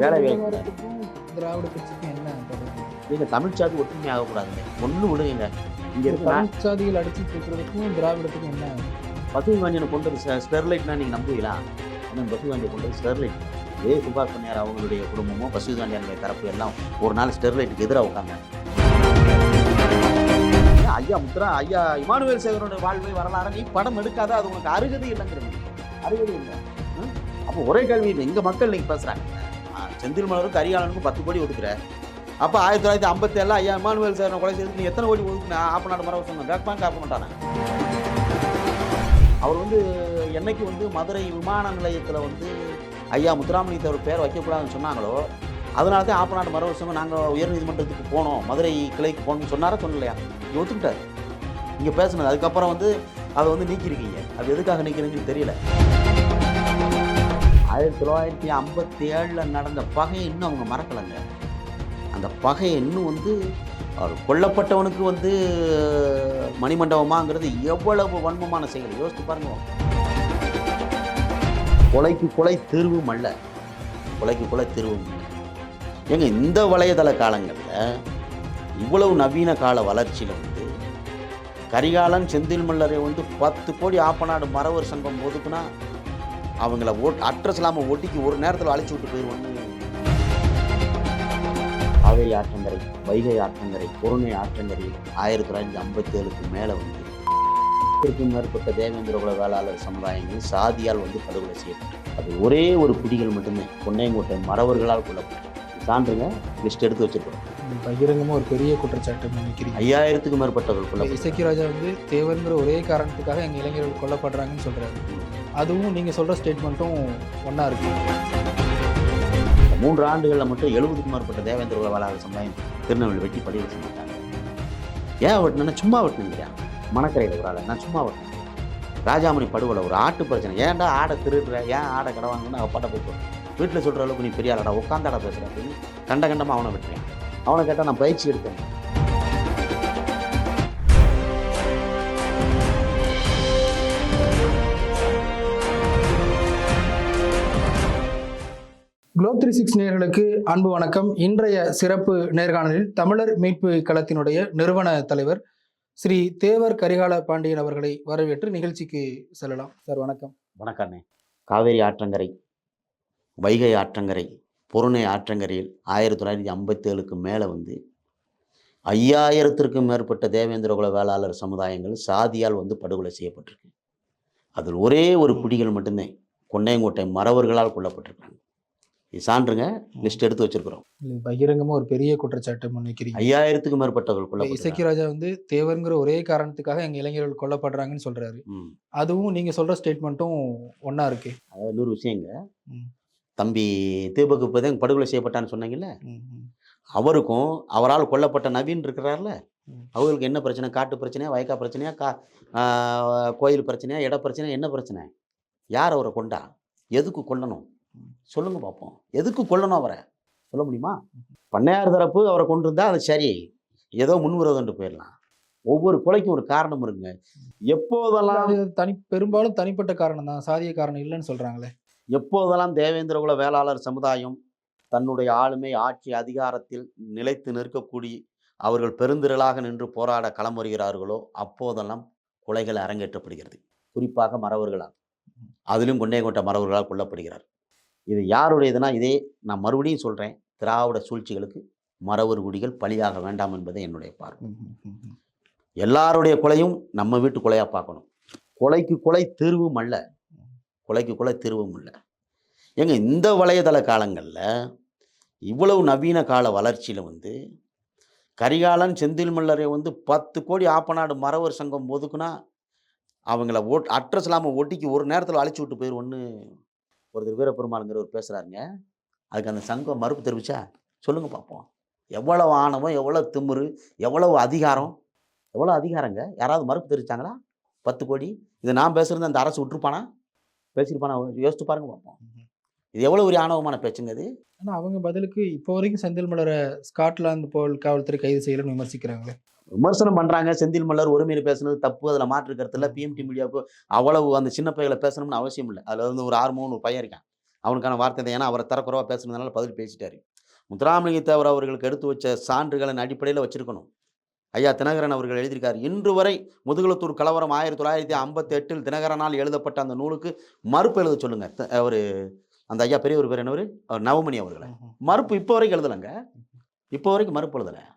வேலை. விவகாரத்துக்கும் திராவிட என்ன நீங்கள் தமிழ் சாதி ஒற்றுமை ஆகக்கூடாதுங்க ஒன்று விடுங்க இங்கே இருக்கிற சாதிகள் அடிச்சு தூக்குறதுக்கும் திராவிடத்துக்கும் என்ன? கொண்டு வந்து ஸ்டெர்லைட்னா நீங்கள் நம்புவீங்களா? ஆனால் கொண்டு வந்து ஸ்டெர்லைட். இதே சுபாஷ் பண்ணியார் அவங்களுடைய குடும்பமும் பசுவாண்டியனுடைய தரப்பு எல்லாம் ஒரு நாள் ஸ்டெர்லைட்டுக்கு எதிராக உட்காங்க ஐயா முத்ரா ஐயா இமானுவேல் சேகரோட வாழ்வை வரலாறு நீ படம் எடுக்காத அது உனக்கு அருகதை இல்லைங்கிறது அருகதை இல்லை? அப்போ ஒரே கேள்வி இல்லை இங்கே மக்கள் நீங்கள் பேசுகிறாங்க செந்தில் மலருக்கும் கரிகாலனுக்கும் பத்து கோடி ஒதுக்குற. அப்போ ஆயிரத்தி தொள்ளாயிரத்தி ஐம்பத்தி ஏழில் ஐயா இமானுவேல் சார் கொலை செய்து நீ எத்தனை கோடி ஒதுக்குனா? ஆப்ப நாடு மரவ சொன்ன பேங்க் காப்ப மாட்டானே அவர் வந்து என்னைக்கு வந்து மதுரை விமான நிலையத்தில் வந்து ஐயா முத்துராமலிங்க தேவர் பேர் வைக்கக்கூடாதுன்னு சொன்னாங்களோ அதனால தான் ஆப்பநாடு மறு வருஷம் நாங்கள் உயர்நீதிமன்றத்துக்கு போனோம். மதுரை கிளைக்கு போகணும்னு சொன்னாரா சொன்னலையா இங்கே ஒத்துக்கிட்டார். இங்கே பேசுனது. அதுக்கப்புறம் வந்து அதை வந்து நீக்கியிருக்கீங்க. அது எதுக்காக நீக்கிறீங்கன்னு தெரியல. ஆயிரத்தி தொள்ளாயிரத்தி ஐம்பத்தி ஏழில் நடந்த பகையை இன்னும் அவங்க மறக்கலைங்க. அந்த பகையை இன்னும் வந்து அவர் கொல்லப்பட்டவனுக்கு வந்து மணிமண்டபமாங்கிறது எவ்வளவு வன்மமான செயல்? யோசித்து பாருங்க. கொலைக்கு கொலை தீர்வும் அல்ல. கொலைக்கு கொலை தீர்வும் அல்ல ஏங்க இந்த வலைதள காலங்களில் இவ்வளவு நவீன கால வளர்ச்சியில் வந்து கரிகாலன் செந்தில் மல்லரை வந்து பத்து கோடி ஆப்பநாடு மறவர் சங்கம் ஒதுக்குனா அவங்கள ஓட் அட்ரஸ் இல்லாமல் ஒட்டிக்கு ஒரு நேரத்தில் அழைச்சி விட்டு போயிடுவோன்னு காவேரி ஆற்றங்கரை வைகை ஆற்றங்கரை பொருணை ஆற்றங்கரை ஆயிரத்தி தொள்ளாயிரத்தி ஐம்பத்தி ஏழுக்கு மேலே வந்து இதற்கும் மேற்பட்ட தேவேந்திர குல வேளாளர் சமுதாயங்கள் சாதியால் வந்து படுகொலை செய்யப்பட்டது. அது ஒரே ஒரு குடிகள் மட்டுமே பொன்னையங்கோட்டை மறவர்களால் கொல்லப்பட்டது. சான்றுங்க லிஸ்ட் எடுத்து வச்சிருக்கோம் இது பகிரங்கமா ஒரு பெரிய குற்றச்சாட்டு முன்வைக்கிறீங்க ஐயாயிரத்துக்கும் மேற்பட்டவர்கள் கொல்லப்பட்டது இசக்கி ராஜா வந்து தேவர்ங்கிற ஒரே காரணத்துக்காக எங்க இளைஞர்கள் கொல்லப்படுறாங்கன்னு சொல்றாரு. அதுவும் நீங்கள் சொல்கிற ஸ்டேட்மெண்ட்டும் ஒன்றா இருக்கு. மூன்று ஆண்டுகளில் மட்டும் எழுபதுக்கும் மேற்பட்ட தேவேந்திர குல வேளாளர் சமுதாயம் திருநெல்வேலி வெட்டி பதிவு செஞ்சுட்டாங்க. ஏன் வெட்டினா சும்மா வெட்டினுங்கிறா மணக்கரையில் ஒரு ஆள். நான் சும்மா வெட்டினேன். ராஜாமணி படுகொலை ஒரு ஆட்டு பிரச்சனை. ஏன்டா ஆடை திருடுற ஏன் ஆடை கடை வாங்கணும்னு அவள் பட்ட போட்டு வீட்டில் சொல்கிற அளவுக்கு நீ பெரிய ஆளடா உட்காந்தாடா பேசுகிற அப்படின்னு கண்ட கண்டமாக அவனை விட்டுறேன். அவனை கேட்டால் நான் பயிற்சி எடுத்தேன். குளோப் த்ரீ சிக்ஸ் நேர்களுக்கு அன்பு வணக்கம். இன்றைய சிறப்பு நேர்காணலில் தமிழர் மீட்பு களத்தினுடைய நிறுவன தலைவர் ஸ்ரீ தேவர் கரிகால பாண்டியன் அவர்களை வரவேற்று நிகழ்ச்சிக்கு செல்லலாம். சார் வணக்கம். வணக்கண்ணே காவேரி ஆற்றங்கரை வைகை ஆற்றங்கரை பொருணை ஆற்றங்கரையில் ஆயிரத்தி தொள்ளாயிரத்தி ஐம்பத்தி ஏழுக்கு மேலே வந்து ஐயாயிரத்திற்கும் மேற்பட்ட தேவேந்திர குல வேளாளர் சமுதாயங்கள் சாதியால் வந்து படுகொலை செய்யப்பட்டிருக்கு. அதில் ஒரே ஒரு பிடிகள் மட்டும்தான் கொண்டையங்கோட்டை மறவர்களால் கொல்லப்பட்டிருக்காங்க. சான்றுங்க. லிஸ்ட் எடுத்து வச்சிருக்கிறோம். இது பகிரங்கமா ஒரு பெரிய குற்றச்சாட்டு முன்வைக்கிறீங்க. ஐயாயிரத்துக்கும் மேற்பட்டவர்கள் இசக்கி கொல்லப்பட்டிருக்காங்க ராஜா வந்து தேவர்ங்கிற ஒரே காரணத்துக்காக எங்க இளைஞர்கள் கொல்லப்படுறாங்கன்னு சொல்றாரு. அதுவும் நீங்க சொல்ற ஸ்டேட்மெண்ட்டும் ஒண்ணா இருக்கு. அதாவது இன்னொரு விஷயங்க. தம்பி தீபக்கு இப்போ தான் படுகொலை செய்யப்பட்டான்னு சொன்னீங்கல்ல. அவருக்கும் அவரால் கொல்லப்பட்ட நவீன் இருக்கிறார்ல. அவங்களுக்கு என்ன பிரச்சனை? காட்டு பிரச்சனையா வயக்கா பிரச்சனையா கா கோயில் பிரச்சனையா இட பிரச்சனையா என்ன பிரச்சனை? யார் அவரை கொண்டா? எதுக்கு கொல்லணும்? சொல்லுங்க பார்ப்போம் எதுக்கு கொல்லணும் அவரை? சொல்ல முடியுமா? பண்ணையார் தரப்பு அவரை கொண்டு இருந்தா அது சரி. ஏதோ முன்விரோதம்ட்டு போயிடலாம். ஒவ்வொரு கொலைக்கும் ஒரு காரணம் இருக்குங்க எப்போதெல்லாம் தனி பெரும்பாலும் தனிப்பட்ட காரணம் தான். சாதிய காரணம் இல்லைன்னு சொல்றாங்களே. எப்போதெல்லாம் தேவேந்திர குல வேளாளர் சமுதாயம் தன்னுடைய ஆளுமை ஆட்சி அதிகாரத்தில் நிலைத்து நிற்கக்கூடிய அவர்கள் பெருந்திரளாக நின்று போராட களம் வருகிறார்களோ அப்போதெல்லாம் கொலைகள் அரங்கேற்றப்படுகிறது. குறிப்பாக மறவர்களால். அதிலும் கொண்டையங்கோட்டை மறவர்களால் கொல்லப்படுகிறார் இது யாருடையதுன்னா இதே நான் மறுபடியும் சொல்கிறேன் திராவிட சூழ்ச்சிகளுக்கு மறவர் குடிகள் பலியாக வேண்டாம் என்பதே என்னுடைய பார்வை. எல்லாருடைய கொலையும் நம்ம வீட்டு கொலையாக பார்க்கணும். கொலைக்கு கொலை தீர்வும் அல்ல. கொலைக்கு கொலை தீர்வும் இல்லை. ஏங்க இந்த வலைதள காலங்களில் இவ்வளவு நவீன கால வளர்ச்சியில் வந்து கரிகாலன் செந்தில் மல்லரை வந்து பத்து கோடி ஆப்பநாடு மறவர் சங்கம் ஒதுக்குனா அவங்கள ஓட் அட்ரஸ் இல்லாமல் ஒட்டிக்கு ஒரு நேரத்தில் அழைச்சி விட்டு போயிடுவோன்னு ஒருத்தர் வீரப்பெருமாளுங்கிறவர் பேசுகிறாருங்க அதுக்கு அந்த சங்கம் மறுப்பு தெரிவிச்சா சொல்லுங்க பார்ப்போம் எவ்வளவு ஆணவம் எவ்வளோ திமிரு எவ்வளவு அதிகாரம் எவ்வளோ அதிகாரங்க? யாராவது மறுப்பு தெரிவிச்சாங்களா? பத்து கோடி. இது நான் பேசுறது அந்த அரசு விட்டுருப்பானா? பேசியிருப்பானா? யோசித்து பாருங்க பார்ப்போம் இது எவ்வளோ ஒரு ஆணவமான பேச்சுங்க இது. ஆனா அவங்க பதிலுக்கு இப்போ வரைக்கும் செந்தில் மலரை ஸ்காட்லாந்து போல் காவல்துறை கைது செய்யலன்னு விமர்சிக்கிறாங்களே. விமர்சனம் பண்ணுறாங்க செந்தில் மல்லர் ஒருமையில் பேசுனது தப்பு. அதில் மாற்று கருத்தில் பிஎம்டி மீடியாவுக்கு அவ்வளவு அந்த சின்ன பையலை பேசணும்னு அவசியம் இல்லை. அதில் வந்து ஒரு ஆர்மோன்னு ஒரு பையன் இருக்கான். அவனுக்கான வார்த்தை தான் ஏன்னா அவரை தரக்குறவா பேசுனதுனால பதில் பேசிட்டாரு. முத்துராமலிங்க தேவர் அவர்களுக்கு எடுத்து வச்ச சான்றுகளின் அடிப்படையில் வச்சிருக்கணும். ஐயா தினகரன் அவர்கள் எழுதியிருக்கார். இன்று வரை முதுகுளத்தூர் கலவரம் ஆயிரத்தி தொள்ளாயிரத்தி ஐம்பத்தி எட்டில் தினகரனால் எழுதப்பட்ட அந்த நூலுக்கு மறுப்பு எழுத சொல்லுங்க. த- அவர் அந்த ஐயா பெரியவர் பேர் என்னவர்? அவர் நவமணி அவர்களை. மறுப்பு இப்போ வரைக்கும் எழுதலைங்க. இப்போ வரைக்கும் மறுப்பு எழுதலை.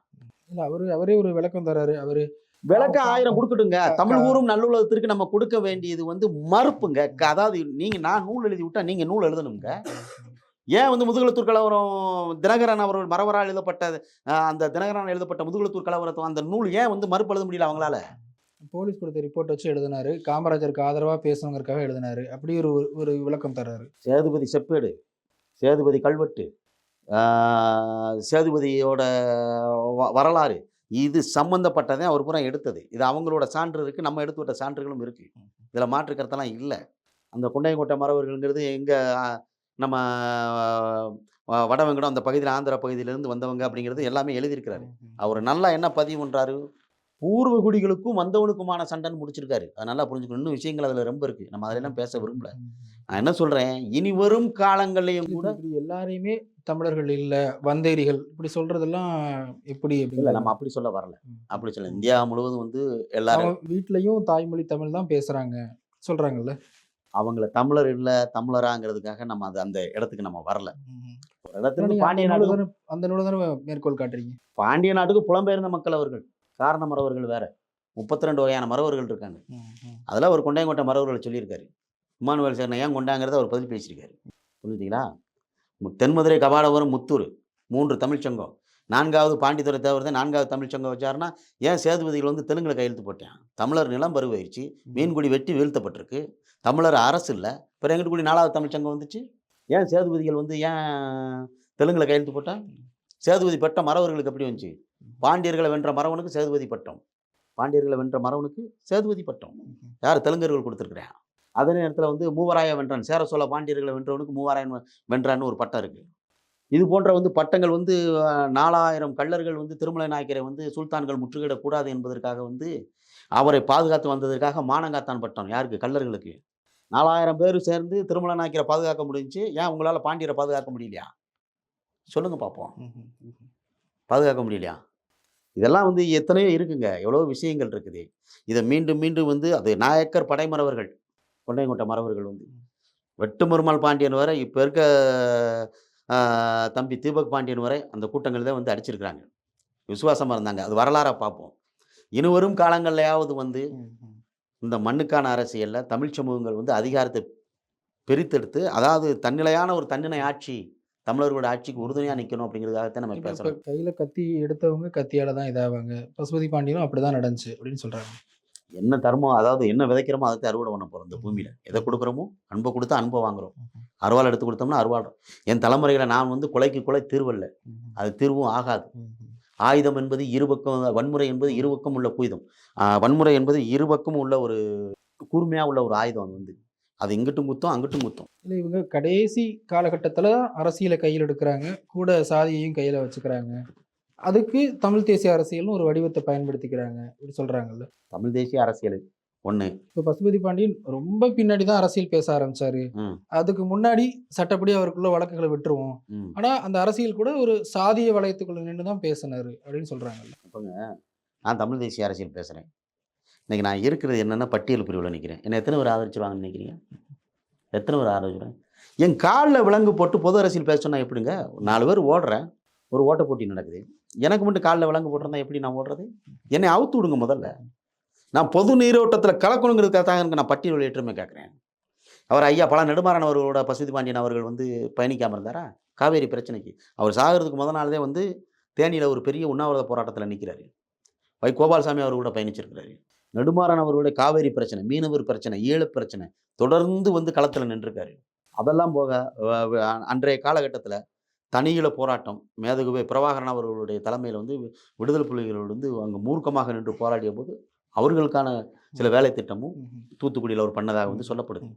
இல்ல அவரு அவரே ஒரு விளக்கம் தராரு. அவரு விளக்க ஆயிரம் கொடுக்கட்டுங்க. தமிழ் ஊரும் நல்லுலகத்திற்கு நம்ம கொடுக்க வேண்டியது வந்து மறுப்புங்க. அதாவது நீங்க நான் நூல் எழுதி விட்டா நீங்க நூல் எழுதணுங்க ஏன் வந்து முதுகுளத்தூர் கலவரம் தினகரன் அவர்கள் மரவரால் எழுதப்பட்ட அந்த தினகரன் எழுதப்பட்ட முதுகுளத்தூர் கலவரத்தை அந்த நூல் ஏன் வந்து மறுப்பு எழுத முடியல அவங்களால? போலீஸ் கொடுத்த ரிப்போர்ட் வச்சு எழுதினாரு. காமராஜருக்கு ஆதரவா பேசணுங்கிறதுக்காக எழுதினாரு. அப்படி ஒரு ஒரு விளக்கம் தராரு சேதுபதி செப்பேடு சேதுபதி கல்வெட்டு. சேதுபதியோட வரலாறு. இது சம்பந்தப்பட்டதே அவர் பூரா எடுத்தது. இது அவங்களோட சான்று இருக்கு நம்ம எடுத்து விட்ட சான்றுகளும் இருக்கு. இதில் மாற்று கருத்தெல்லாம் இல்லை. அந்த குண்டையங்கோட்டை மறவர்கள்ங்கிறது எங்கே நம்ம வடவெங்கடம் அந்த பகுதியில் ஆந்திரா பகுதியிலேருந்து வந்தவங்க அப்படிங்கிறது எல்லாமே எழுதியிருக்கிறாரு. அவர் நல்லா என்ன பதிவு பண்றாரு? பூர்வ குடிகளுக்கும் வந்தவனுக்குமான சண்டைன்னு முடிச்சிருக்காரு. அது நல்லா புரிஞ்சுக்கணும். இன்னும் விஷயங்கள் அதில் ரொம்ப இருக்கு. நம்ம அதெல்லாம் பேச விரும்பல. நான் என்ன சொல்றேன்? இனி வரும் காலங்கள்லையும் கூட எல்லாரையுமே தமிழர்கள் இல்ல வந்தேரிகள் இப்படி சொல்றதெல்லாம் எப்படி இல்ல? நம்ம அப்படி சொல்ல வரல. அப்படி சொல்ல இந்தியா முழுவதும் வந்து எல்லாரும் வீட்லயும் தாய்மொழி தமிழ் தான் பேசுறாங்க. சொல்றாங்கல்ல? அவங்கள தமிழர் இல்ல தமிழராங்கிறதுக்காக நம்ம அது அந்த இடத்துக்கு நம்ம வரல. பாண்டிய நாடு அந்த நூலை மேற்கோள் காட்டுறீங்க. பாண்டிய நாட்டுக்கு புலம்பெயர்ந்த மக்கள் அவர்கள். காரண மறவர்கள் வேற. முப்பத்தி ரெண்டு வகையான மறவர்கள் இருக்காங்க. அதில் ஒரு கொண்டையங்கோட்டை மறவர்களை சொல்லியிருக்காரு. இம்மானுவேல் சேர்ன ஏன் கொண்டாங்கிறத அவர் பதில் பேசியிருக்காரு. புரிஞ்சுங்களா மு- தென்மதுரை கபாடபுரம் முத்தூர் மூன்று தமிழ்ச்சங்கம் நான்காவது பாண்டித்துறை தேவர் தான் நான்காவது தமிழ்ச்சங்கம் வச்சாருன்னா ஏன் சேதுபதிகள் வந்து தெலுங்குல கையெழுத்து போட்டேன்? தமிழர் நிலம் பருவாயிருச்சு. மீன்குடி வெட்டி வீழ்த்தப்பட்டிருக்கு. தமிழர் அரசு இல்லை. பிறகு எங்கிட்டு கூடி நாலாவது தமிழ்ச்சங்கம் வந்துச்சு. ஏன் சேதுபதிகள் வந்து ஏன் தெலுங்குல கையெழுத்து போட்டா சேதுபதி பட்டம் மறவர்களுக்கு எப்படி வந்துச்சு? பாண்டியர்களை வென்ற மறவனுக்கு சேதுபதி பட்டம். பாண்டியர்களை வென்ற மறவனுக்கு சேதுபதி பட்டம். யார்? தெலுங்கர்கள் கொடுத்துருக்குறேன். அதே நேரத்தில் வந்து மூவராய வென்றான் சேர சோழ பாண்டியர்களை வென்றவனுக்கு மூவாராயன் வென்றான்னு ஒரு பட்டம் இருக்குது இது போன்ற வந்து பட்டங்கள் வந்து நாலாயிரம் கள்ளர்கள் வந்து திருமலை நாயக்கரை வந்து சுல்தான்கள் முற்றுகையிடக்கூடாது என்பதற்காக வந்து அவரை பாதுகாத்து வந்ததற்காக மானங்காத்தான் பட்டம். யாருக்கு? கள்ளர்களுக்கு. நாலாயிரம் பேர் சேர்ந்து திருமலை நாயக்கரை பாதுகாக்க முடிஞ்சுச்சு. ஏன் உங்களால் பாண்டியரை பாதுகாக்க முடியலையா? சொல்லுங்க பார்ப்போம் பாதுகாக்க முடியலையா? இதெல்லாம் வந்து எத்தனையோ இருக்குங்க. எவ்வளோ விஷயங்கள் இருக்குது. இதை மீண்டும் மீண்டும் வந்து அது நாயக்கர் படைமறவர்கள் கொண்டையங்கோட்டை மறவர்கள் வந்து வெட்டுமருமாள் பாண்டியன் வரை இப்போ இருக்க தம்பி தீபக் பாண்டியன் வரை அந்த கூட்டங்கள் தான் வந்து அடிச்சிருக்கிறாங்க. விசுவாசமாக இருந்தாங்க. அது வரலாறாக பார்ப்போம் இனி வரும் காலங்கள்லையாவது வந்து இந்த மண்ணுக்கான அரசியலில் தமிழ் சமூகங்கள் வந்து அதிகாரத்தை பிரித்தெடுத்து அதாவது தன்னிலையான ஒரு தன்னிலை ஆட்சி தமிழர்களோட ஆட்சிக்கு உறுதுணையாக நிற்கணும் அப்படிங்கிறதுக்காகத்தான் நம்ம பேசுகிறோம் கையில கத்தி எடுத்தவங்க கத்தியால தான் இதாவாங்க. பசுபதி பாண்டியனும் அப்படிதான் நடந்துச்சு அப்படின்னு சொல்றாங்க. என்ன தர்மம் அதாவது என்ன விதைக்கிறோமோ அதை அறுவடை பண்ண போகிறோம் இந்த பூமியில். எதை கொடுக்குறோமோ? அன்பை கொடுத்தா அன்பை வாங்குறோம். அருவாள் எடுத்து கொடுத்தோம்னா அருவாள். என் தலைமுறைகளை நான் வந்து கொலைக்கு கொலை தீர்வல்ல அது தீர்வும் ஆகாது. ஆயுதம் என்பது இருபக்கம் வன்முறை என்பது இருபக்கம் உள்ள குயுதம். ஆஹ் வன்முறை என்பது இருபக்கம் உள்ள ஒரு கூர்மையாக உள்ள ஒரு ஆயுதம் அது வந்து. அது இங்கிட்டும் குத்தும் அங்கிட்டும் குத்தும். இல்ல இவங்க கடைசி காலகட்டத்துல அரசியலை கையில் எடுக்கிறாங்க. கூட சாதியையும் கையில வச்சுக்கிறாங்க. அதுக்கு தமிழ் தேசிய அரசியல்னு ஒரு வடிவத்தை பயன்படுத்திக்கிறாங்க இப்படி சொல்றாங்கல்ல. தமிழ் தேசிய அரசியல் ஒன்று இப்ப பசுபதி பாண்டியன் ரொம்ப பின்னாடி தான் அரசியல் பேச ஆரம்பிச்சாரு. அதுக்கு முன்னாடி சட்டப்படி அவருக்குள்ள வழக்குகளை விட்டுருவோம். ம். ஆனா அந்த அரசியல் கூட ஒரு சாதிய வளையத்துக்குள்ள நின்று தான் பேசினாரு அப்படின்னு சொல்றாங்கல்ல. அப்போங்க நான் தமிழ் தேசிய அரசியல் பேசுகிறேன் இன்றைக்கி நான் இருக்கிறது என்னென்னா பட்டியல் பிரிவில் நிற்கிறேன் என்னை எத்தனை பேர் ஆதரிச்சிருவாங்கன்னு நினைக்கிறீங்க? எத்தனை பேர் ஆதரிச்சிருவாங்க? என் காலில் விலங்கு போட்டு பொது அரசியல் பேச சொன்னால் எப்படிங்க? நாலு பேர் ஓடுறேன். ஒரு ஓட்ட போட்டி நடக்குது. எனக்கு மட்டும் காலில் விலங்கு போட்டிருந்தா எப்படி நான் ஓடுறது? என்னை அவுத்து விடுங்க முதல்ல. நான் பொது நீரோட்டத்தில் கலக்கணுங்கிறதுக்காக தான் எனக்கு நான் பட்டியல் வெளியேற்றமே கேட்குறேன் அவர் ஐயா பல நெடுமாறன் அவர்களோட பசுதி பாண்டியன் அவர்கள் வந்து பயணிக்காமல் இருந்தாரா? காவேரி பிரச்சனைக்கு. அவர் சாகிறதுக்கு முத நாளே வந்து தேனியில் ஒரு பெரிய உண்ணாவிரத போராட்டத்தில் நிற்கிறாரு வை கோபால்சாமி அவர் கூட பயணிச்சிருக்கிறாரு. நெடுமாறன் அவர்களுடைய காவேரி பிரச்சனை மீனவர் பிரச்சனை ஈழப் பிரச்சனை தொடர்ந்து வந்து களத்தில் நின்றுருக்காரு. அதெல்லாம் போக அன்றைய காலகட்டத்தில் தனியில போராட்டம் மேதகுவே பிரபாகரன் அவர்களுடைய தலைமையில் வந்து விடுதலை புலிகள் வந்து அங்கே மூர்க்கமாக நின்று போராடிய போது அவர்களுக்கான சில வேலை திட்டமும் தூத்துக்குடியில் அவர் பண்ணதாக வந்து சொல்லப்படுது.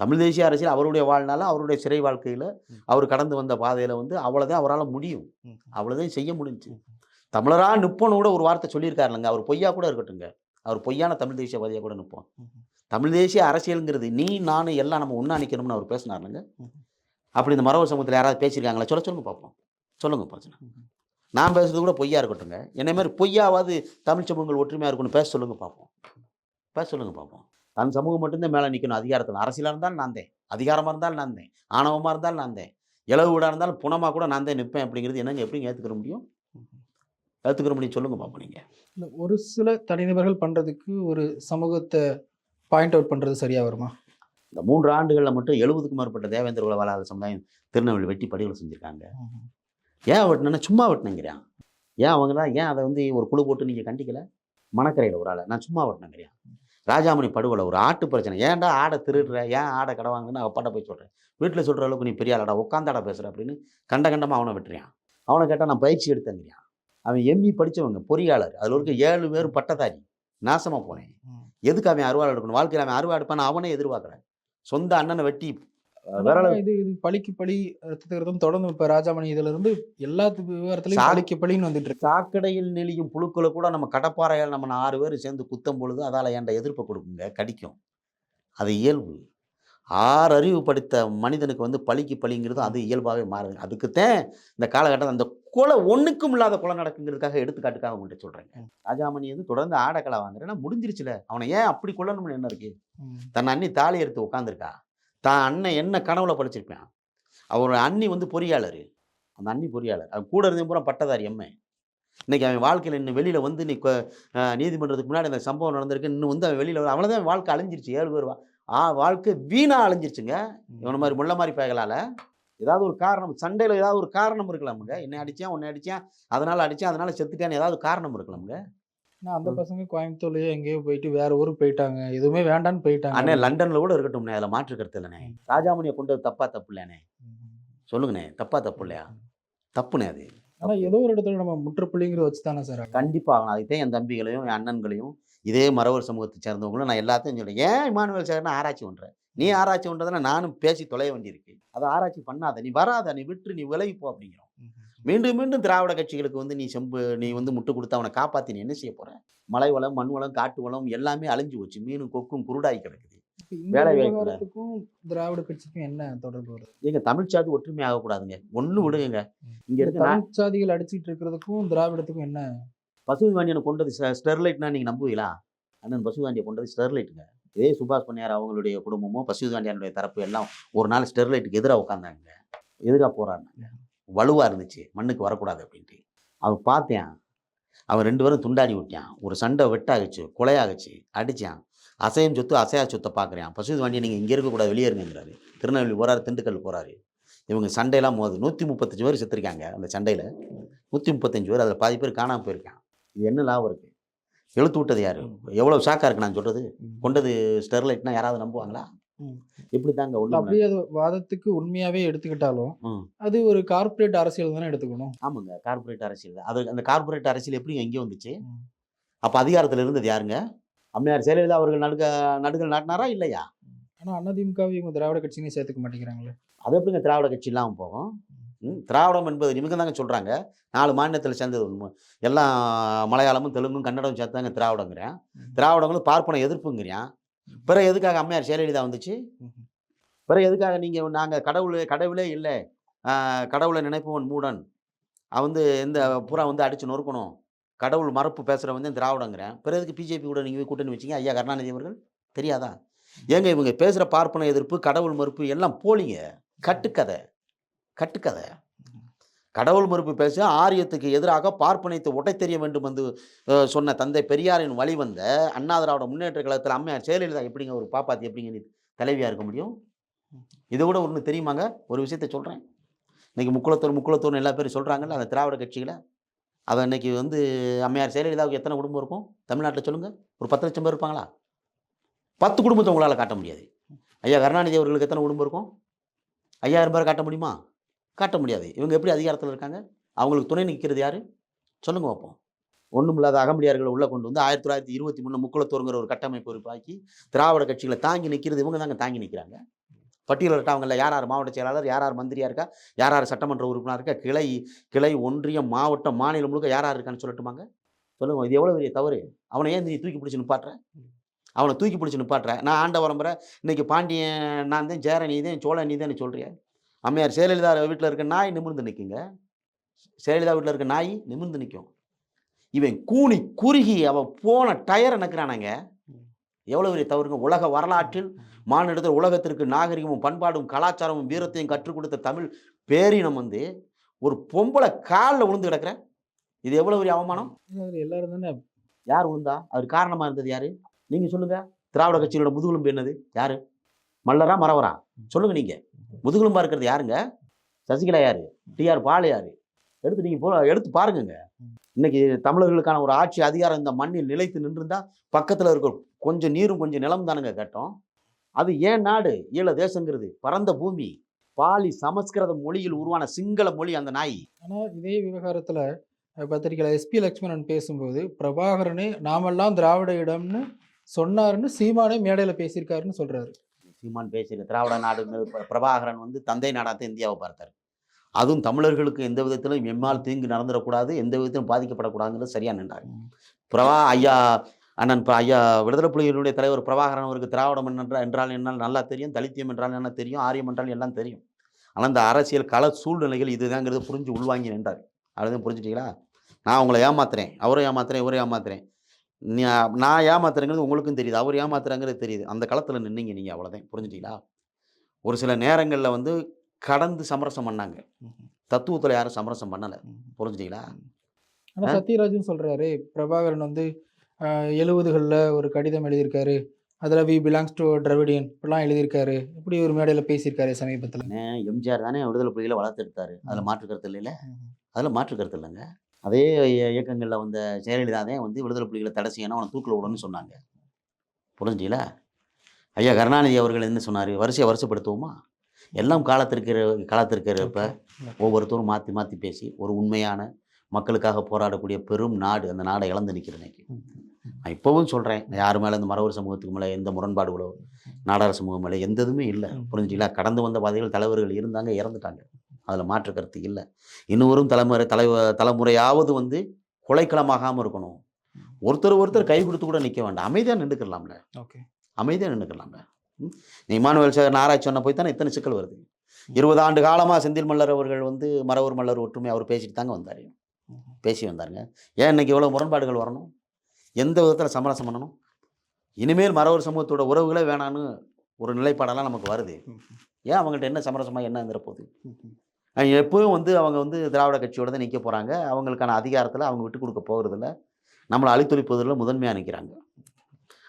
தமிழ் தேசிய அரசியல் அவருடைய வாழ்நாள அவருடைய சிறை வாழ்க்கையில் அவர் கடந்து வந்த பாதையில் வந்து அவ்வளோதான் அவரால் முடியும். அவ்வளோதான் செய்ய முடிஞ்சு. தமிழராக நிப்போன்னு கூட ஒரு வார்த்தை சொல்லியிருக்காருலங்க அவர் பொய்யா கூட இருக்கட்டுங்க அவர் பொய்யான தமிழ் தேசியவாதியாக கூட நிற்போம் தமிழ் தேசிய அரசியலுங்கிறது நீ நான் எல்லாம் நம்ம ஒன்றா நிற்கணும்னு அவர் பேசினாருங்க அப்படி இந்த மரவர் சமூகத்தில் யாராவது பேசியிருக்காங்களா? சொல்ல சொல்லுங்க பார்ப்போம். சொல்லுங்க பிரச்சனை. நான் பேசுறது கூட பொய்யா இருக்கட்டுங்க என்னை மாதிரி பொய்யாவது தமிழ் சமூகங்கள் ஒற்றுமையாக இருக்கணும் பேச சொல்லுங்க பார்ப்போம். பேச சொல்லுங்க பார்ப்போம். தன் சமூகம் மட்டும்தான் மேலே நிற்கணும் அதிகாரத்தில் அரசியலாக இருந்தாலும் நான் தான். அதிகாரமாக இருந்தாலும் நான் தான். ஆணவமாக இருந்தாலும் நான் தான். இளவு வீடாக இருந்தாலும் புனமாக கூட நான் தான் நிற்பேன் அப்படிங்கிறது என்னங்க? எப்படிங்க ஏற்றுக்கிற முடியும்? முடியும் சொல்லுங்க பார்ப்போம் நீங்கள் இல்ல, ஒரு சில தனிநபர்கள் பண்றதுக்கு ஒரு சமூகத்தை பாயிண்ட் அவுட் பண்றது சரியா வருமா? இந்த மூன்று ஆண்டுகளில் மட்டும் எழுபதுக்கும் மேற்பட்ட தேவேந்திர குல வேளாளர் சமுதாயம் திருநெல்வேலி வெட்டி படுகொலை செஞ்சுருக்காங்க. ஏன் வெட்டினா சும்மா வெட்டினங்கிறான். ஏன் அவங்க தான் ஏன் அதை வந்து ஒரு குழு போட்டு நீங்கள் கண்டிக்கல? மணக்கரையில் ஒரு ஆளை. நான் சும்மா வெட்டினங்கிறேன். ராஜாமணி படுகொலை ஒரு ஆட்டு பிரச்சனை. ஏன்டா ஆடை திருடுற ஏன் ஆடை கடை வாங்குன்னு அப்பாட்ட போய் சொல்கிறேன் வீட்டில் சொல்கிற அளவுக்கு நீ பெரிய ஆளாடா உட்காந்தாடா பேசுகிற அப்படின்னு கண்ட கண்டமாக அவனை விட்டுறான். அவனை கேட்டால் நான் பயிற்சி எடுத்தேங்கிறான். அவன் எம்இ படித்தவங்க பொறியாளர். அதில் இருக்க ஏழு பேர் பட்டதாரி. நாசமாக போனேன். எதுக்கு அவன் அருவாள் எடுக்கணும்? வாழ்க்கையில் அவன் அருவா எடுப்பான்னு அவனே எதிர்பார்க்குறேன். சொந்த அண்ணனை வெட்டி இது இது பழிக்கு பழி ரத்தத்துக்கிறதும் தொடர்ந்து இப்ப ராஜாமணி இதுல இருந்து எல்லா விவரத்துலயும் சா- பழிக்கு பழின்னு வந்துட்டு இருக்கு. சாக்கடையில் நெளியும் புழுக்களை கூட நம்ம கடப்பாறையால் நம்ம ஆறு பேர் சேர்ந்து குத்தும் பொழுது அதால் ஏன்டா எதிர்ப்பை கொடுக்குங்க? கடிக்கும். அது இயல்பு. ஆறு அறிவு படித்த மனிதனுக்கு வந்து பழிக்கு பழிங்கிறது அது இயல்பாகவே மாறுது. அதுக்குத்தான் இந்த காலகட்டத்தில் அந்த கொலை ஒன்றுக்கும் இல்லாத கொலை நடக்குங்கிறதுக்காக எடுத்துக்காட்டுக்காக உங்கள்கிட்ட சொல்கிறேங்க ராஜாமணி வந்து தொடர்ந்து ஆடக்கலை வாங்குறேன்னா முடிஞ்சிருச்சுல? அவனை ஏன் அப்படி கொல்லணும்னு என்ன இருக்கு? தன் அண்ணி தாலி எடுத்து உட்காந்துருக்கா தான் அண்ணன் என்ன கனவுல படிச்சிருப்பான் அவர் அண்ணி வந்து பொறியாளர். அந்த அண்ணி பொறியாளர். அவன் கூட இருந்தே பூரா பட்டதாரி எம்மை இன்னைக்கு அவன் வாழ்க்கையில் இன்னும் வெளியில் வந்து நீ நீதிமன்றத்துக்கு முன்னாடி அந்த சம்பவம் நடந்திருக்கு. இன்னும் வந்து அவன் வெளியில் அவ்வளோதான் வாழ்க்கை அழிஞ்சிருச்சு. ஏழு பேர் வா- ஆ வாழ்க்கை வீணாக அழிஞ்சிருச்சுங்க. இவனை மாதிரி முள்ள மாதிரி பயங்களால ஏதாவது ஒரு காரணம் சண்டையில் ஏதாவது ஒரு காரணம் இருக்கலாமுங்க. என்னை அடித்தான் உன்னை அடித்தான் அதனால் அடித்தேன் அதனால் செத்துட்டேன்னு ஏதாவது காரணம் இருக்கலாமுங்க. ஆனா அந்த பசங்க கோயம்புத்தூர்லயே எங்கேயோ போயிட்டு வேற ஊருக்கு போயிட்டாங்க. எதுவுமே வேண்டான்னு போயிட்டாங்க. அண்ணே லண்டனில் கூட இருக்கட்டும்ண்ணே அதில் மாற்று கருத்து இல்லைண்ணே. ராஜாமணியை கொண்டு தப்பா தப்பு இல்லைண்ணே. சொல்லுங்கண்ணே தப்பா தப்பு இல்லையா? தப்புண்ணே அது. ஆனா ஏதோ ஒரு இடத்துல நம்ம முற்றுப்புள்ளிங்கிற வச்சு தானே சார் கண்டிப்பாக ஆகணும். அதுதான் என் தம்பிகளையும் என் அண்ணன்களையும் இதே மறவர் சமூகத்தை சேர்ந்தவங்களும் நான் எல்லாத்தையும் சொல்றேன். ஏன் இமானுவேல் சேகர்னு ஆராய்ச்சி பண்ணுறேன் நீ ஆராய்ச்சி பண்ணுறதுனா நானும் பேசி தொலைய வேண்டியிருக்கு. அதை ஆராய்ச்சி பண்ணாத. நீ வராத. நீ விட்டு நீ விலகி போ அப்படிங்கிறோம். மீண்டும் மீண்டும் திராவிட கட்சிகளுக்கு வந்து நீ செம்பு நீ வந்து முட்டு கொடுத்து அவனை காப்பாற்றி நீ என்ன செய்ய போற? மலை வளம் மண் வளம் காட்டு வளம் எல்லாமே அழிஞ்சு போச்சு. மீனும் கொக்கும் குருடாகி கிடக்குது. வேலை வாய்ப்புல. விவகாரத்துக்கும் திராவிட கட்சிக்கும் என்ன தொடர்பு வருது? எங்க தமிழ் சாதி ஒற்றுமை ஆகக்கூடாதுங்க. ஒன்று விடுங்க இங்க இருக்க சாதிகள் அடிச்சிட்டு இருக்கிறதுக்கும் திராவிடத்துக்கும் என்ன பசுவாண்டியனை கொண்டது ஸ்டெர்லைட்னா நீங்கள் நம்புவீங்களா? அண்ணன் பசுவாண்டியை கொண்டது ஸ்டெர்லைட்டுங்க. இதே சுபாஷ் பண்ணியார் அவங்களுடைய குடும்பமும் பசுவாண்டியனுடைய தரப்பு எல்லாம் ஒரு நாள் ஸ்டெர்லைட்டுக்கு எதிராக உட்காந்தாங்க எதிராக போராடினாங்க. வலுவாக இருந்துச்சு. மண்ணுக்கு வரக்கூடாது அப்படின்ட்டு. அவன் பார்த்தேன் அவன் ரெண்டு பேரும் துண்டாடி விட்டான். ஒரு சண்டை வெட்டாகிச்சு கொலையாகுச்சு அடித்தான் அசையும் சொத்து அசையா சொத்தை பார்க்குறான் பசுவாண்டியை நீங்கள் இங்கே இருக்கக்கூடாது வெளியே இருங்கிறாரு திருநெல்வேலி போகிறாரு திண்டுக்கல் போகிறாரு இவங்க சண்டையெல்லாம் மோது நூற்றி முப்பத்தஞ்சு பேர் செத்துருக்காங்க அந்த சண்டையில். நூற்றி முப்பத்தஞ்சு பேர் அதில் பாதி பேர் காணாமல் போயிருக்கான். இது என்ன லாபம் இருக்குது எழுத்து விட்டது யாரு? எவ்வளோ ஷாக்காக இருக்கு நான் சொல்கிறது கொண்டது ஸ்டெர்லைட்னா யாராவது நம்புவாங்களா. இப்படி தாங்க ஒன்று அப்படியே அது வாதத்துக்கு உண்மையாவே எடுத்துக்கிட்டாலும். அது ஒரு கார்ப்பரேட் அரசியல் தானே எடுத்துக்கணும். ஆமாங்க கார்ப்பரேட் அரசியல். அது அந்த கார்ப்பரேட் அரசியல் எப்படி எங்கே வந்துச்சு. அப்போ அதிகாரத்தில் இருந்தது யாருங்க? அம்மையார் ஜெயலலிதா அவர்கள் நடுக்க நடுகள் நாட்டினாரா இல்லையா? ஆனா அதிமுகவை இவங்க திராவிட கட்சினே சேர்த்துக்க மாட்டேங்கிறாங்களே. அது எப்படிங்க திராவிட கட்சி இல்லாமல் போகும்? திராவிடம் என்பது இவங்க தாங்க சொல்கிறாங்க நாலு மாநிலத்தில் சேர்ந்தது உண்மை. எல்லாம் மலையாளமும் தெலுங்கும் கன்னடம் சேர்த்தாங்க திராவிடங்கிறேன். திராவிடங்களும் பார்ப்பன எதிர்ப்புங்கிறேன். பிறகு எதுக்காக அம்மையார் ஜெயலலிதா வந்துச்சு. பிறகு எதுக்காக நீங்கள் நாங்கள் கடவுள் கடவுளே இல்லை. கடவுளை நினைப்பவன் மூடன். அவன் வந்து இந்த பூரா வந்து அடித்து நொறுக்கணும். கடவுள் மறுப்பு பேசுகிற வந்து திராவிடங்கிறேன். பிறகு எதுக்கு பிஜேபி கூட நீங்கள் கூட்டணி வச்சீங்க? ஐயா கருணாநிதி அவர்கள்? தெரியாதா? ஏங்க இவங்க பேசுகிற பார்ப்பன எதிர்ப்பு கடவுள் மறுப்பு எல்லாம் போலிங்க. கட்டுக்கதை. கட்டுக்கதை. கடவுள் மறுப்பு பேச ஆரியத்துக்கு எதிராக பார்ப்பனைத்து உடை தெரிய வேண்டும் என்று சொன்ன தந்தை பெரியாரின் வழி வந்த அண்ணா திராவிட முன்னேற்ற கழகத்தில் அம்மையார் செயலலிதா எப்படிங்க ஒரு பாப்பாத்தி எப்படிங்க நீ தலைவியாக இருக்க முடியும்? இதை விட ஒன்று தெரியுமாங்க? ஒரு விஷயத்த சொல்கிறேன் இன்றைக்கி முக்குளத்தூர் முக்குளத்தூர்னு எல்லா பேரும் சொல்கிறாங்கல்ல அந்த திராவிட கட்சிகளை. அவன் இன்னைக்கு வந்து அம்மையார் ஜெயலலிதாவுக்கு எத்தனை குடும்பம் இருக்கும்? தமிழ்நாட்டில் சொல்லுங்கள் ஒரு பத்து லட்சம் பேர் இருப்பாங்களா? பத்து குடும்பத்தை உங்களால் காட்ட முடியாது. ஐயா கருணாநிதி அவர்களுக்கு எத்தனை குடும்பம் இருக்கும்? ஐயாயிரம் பேர் காட்ட முடியுமா? காட்ட முடியாது. இவங்க எப்படி அதிகாரத்தில் இருக்காங்க? அவங்களுக்கு துணை நிற்கிறது யாரு? சொல்லுங்க பார்ப்போம். ஒன்றும் இல்லாத உள்ளே கொண்டு வந்து ஆயிரத்தி தொள்ளாயிரத்தி இருபத்தி மூணு முக்குளத்தோருங்கிற ஒரு கட்டமைப்பு உருவாக்கி திராவிட கட்சிகளை தாங்கி நிற்கிறது இவங்க தாங்க தாங்கி நிற்கிறாங்க. பட்டியலிட்டவங்கள யார் யார் மாவட்ட செயலாளர் யார் யார் மந்திரியாக இருக்கா? யார் யார் சட்டமன்ற உறுப்பினர் இருக்கா? கிளை கிளை ஒன்றியம் மாவட்டம் மாநிலம் முழுக்க யார் யார் இருக்கான்னு சொல்லட்டுமாங்க? சொல்லுங்க இது எவ்வளோ பெரிய தவறு? அவனை ஏன் நீ தூக்கி பிடிச்சி நிப்பாட்டுற? அவனை தூக்கி பிடிச்சி நிப்பாட்டுற? நான் ஆண்ட வரம்புற இன்னைக்கு பாண்டியன் நான் தான் ஜேர நீ தான் சோழ நீ தான் சொல்றியா? அம்மையார் ஜெயலலிதா வீட்டில் இருக்க நாய் நிமிர்ந்து நிற்குங்க ஜெயலலிதா வீட்டில் இருக்க நாய் நிமிர்ந்து நிற்கும் இவன் கூனி குறுகி அவன் போன டயரை நக்கிறானாங்க. எவ்வளோ பெரிய தவறுங்க. உலக வரலாற்றில் மாநிலத்தில் உலகத்திற்கு நாகரிகமும் பண்பாடும் கலாச்சாரமும் வீரத்தையும் கற்றுக் கொடுத்த தமிழ் பேரினம் வந்து ஒரு பொம்பளை காலில் விழுந்து கிடக்குற இது எவ்வளோ பெரிய அவமானம்? எல்லாரும் தானே. யார் விழுந்தா அது காரணமாக இருந்தது யாரு? நீங்கள் சொல்லுங்க. திராவிட கட்சியோட முதுகெலும்பு என்னது? யாரு? மல்லரா மறவரா? சொல்லுங்க நீங்க. முதுகெலும்பா இருக்கிறது யாருங்க? சசிகலா யாரு? டிஆர் பால் எடுத்து நீங்க போ எடுத்து பாருங்கங்க. இன்னைக்கு தமிழர்களுக்கான ஒரு ஆட்சி அதிகாரம் இந்த மண்ணில் நிலைத்து நின்றிருந்தா பக்கத்தில் இருக்கிற கொஞ்சம் நீரும் கொஞ்சம் நிலம் தானுங்க கட்டும். அது ஏன் நாடு? ஈழ தேசங்கிறது. பரந்த பூமி. பாலி சமஸ்கிருத மொழியில் உருவான சிங்கள மொழி அந்த நாய். ஆனால் இதே விவகாரத்தில் பத்திரிகையில் எஸ்பி லக்ஷ்மணன் பேசும்போது பிரபாகரனே நாமெல்லாம் திராவிட இடம்னு சொன்னாருன்னு சீமானே மேடையில் பேசியிருக்காருன்னு சொல்கிறாரு சீமான் பேசியிருக்க திராவிட நாடு பிர- பிரபாகரன் வந்து தந்தை நாடாத்த இந்தியாவை பார்த்தார். அதுவும் தமிழர்களுக்கு எந்த விதத்திலும் எம்மால் தீங்கு நடந்துடக்கூடாது எந்த விதத்திலும் பாதிக்கப்படக்கூடாதுங்கிறது சரியா நின்றாங்க பிரபா ஐயா அண்ணன் ஐயா விடுதலை புலிகளுடைய தலைவர் பிரபாகரன் அவருக்கு திராவிடம் என்னென்ற என்றால் என்ன நல்லா தெரியும் தலித்தியம் என்றால் என்ன தெரியும் ஆரியம் என்றால் எல்லாம் தெரியும். ஆனால் இந்த அரசியல் கள சூழ்நிலைகள் இதுதாங்கிறது புரிஞ்சு உள்வாங்கி நின்றார். அதுதான் புரிஞ்சுட்டீங்களா? நான் உங்களை ஏமாத்துறேன் அவரை ஏமாத்துறேன் இவரை ஏமாத்துறேன். நான் ஏமாத்துறேங்கிறது உங்களுக்கும் தெரியுது. அவர் ஏமாத்துறாங்கிறது தெரியுது. அந்த களத்தில் நின்னீங்க நீங்கள் அவ்வளோதான் புரிஞ்சுட்டீங்களா? ஒரு சில நேரங்களில் வந்து கடந்து சமரசம் பண்ணாங்க. தத்துவத்தில் யாரும் சமரசம் பண்ணலை. புரிஞ்சுட்டீங்களா? ஆனா சத்யராஜன் சொல்றாரு. பிரபாகரன் வந்து எழுபதுகளில் ஒரு கடிதம் எழுதியிருக்காரு. அதில் வி பிலாங்ஸ் டு டிரவிடியன் இப்படிலாம் எழுதியிருக்காரு. இப்படி ஒரு மேடையில் பேசியிருக்காரு சமீபத்தில். எம்ஜிஆர் தானே விடுதலை புலிகளை வளர்த்தெடுத்தாரு. அதில் மாற்று கருத்து இல்லைல்ல? அதில் மாற்று கருத்து இல்லைங்க. அதே இய- இயக்கங்கள்ல வந்த ஜெயலலிதா தான் வந்து விடுதலை புலிகளை தடை செய்யணும் அவனை தூக்கில் விடணும்னு சொன்னாங்க. புரிஞ்சுங்களா ஐயா கருணாநிதி அவர்கள் என்ன சொன்னார்? வரிசையை வருஷப்படுத்துவோமா எல்லாம் காலத்திற்கு காலத்திற்கிறப்ப ஒவ்வொருத்தரும் மாற்றி மாற்றி பேசி ஒரு உண்மையான மக்களுக்காக போராடக்கூடிய பெரும் நாடு அந்த நாடை இழந்து நிற்கிற இன்னைக்கு. நான் இப்போவும் சொல்கிறேன் யார் மேலே இந்த மறவர் சமூகத்துக்கு மேலே எந்த முரண்பாடுகளோ நாடார் சமூகம் மேலே எந்த இதுவுமே இல்லை. புரிஞ்சுங்களா கடந்து வந்த பாதைகள் தலைவர்கள் இருந்தாங்க இறந்துட்டாங்க. அதில் மாற்று கருத்து இல்லை. இன்னொரும் தலைமுறை தலைவ தலைமுறையாவது வந்து கொலைக்களமாகாமல் இருக்கணும். ஒருத்தர் ஒருத்தர் கை கொடுத்து கூட நிற்க வேண்டாம். அமைதியாக நின்றுக்கலாம்ல ஓகே. அமைதியாக நின்றுக்கலாம்ல இமானுவேல் சேகர் ஆராய்ச்சி சொன்ன போய் தானே இத்தனை சிக்கல் வருது. இருபது ஆண்டு காலமாக செந்தில் மல்லர் அவர்கள் வந்து மறவர் மல்லர் ஒற்றுமை அவர் பேசிட்டு தாங்க வந்தார். பேசி வந்தாருங்க. ஏன் இன்னைக்கு இவ்வளோ முரண்பாடுகள் வரணும்? எந்த விதத்தில் சமரசம் பண்ணணும்? இனிமேல் மறவர் சமூகத்தோட உறவுகளே வேணான்னு ஒரு நிலைப்பாடெல்லாம் நமக்கு வருது. ஏன் அவங்கள்ட்ட என்ன சமரசமாக என்ன இருந்துற போகுது? எப்பவும் வந்து அவங்க வந்து திராவிட கட்சியோட தான் நிற்க போகிறாங்க அவங்களுக்கான அதிகாரத்தில் அவங்க விட்டு கொடுக்க போகிறதில்ல நம்மளை அழித்தொழிப்பதில் முதன்மையாக நிற்கிறாங்க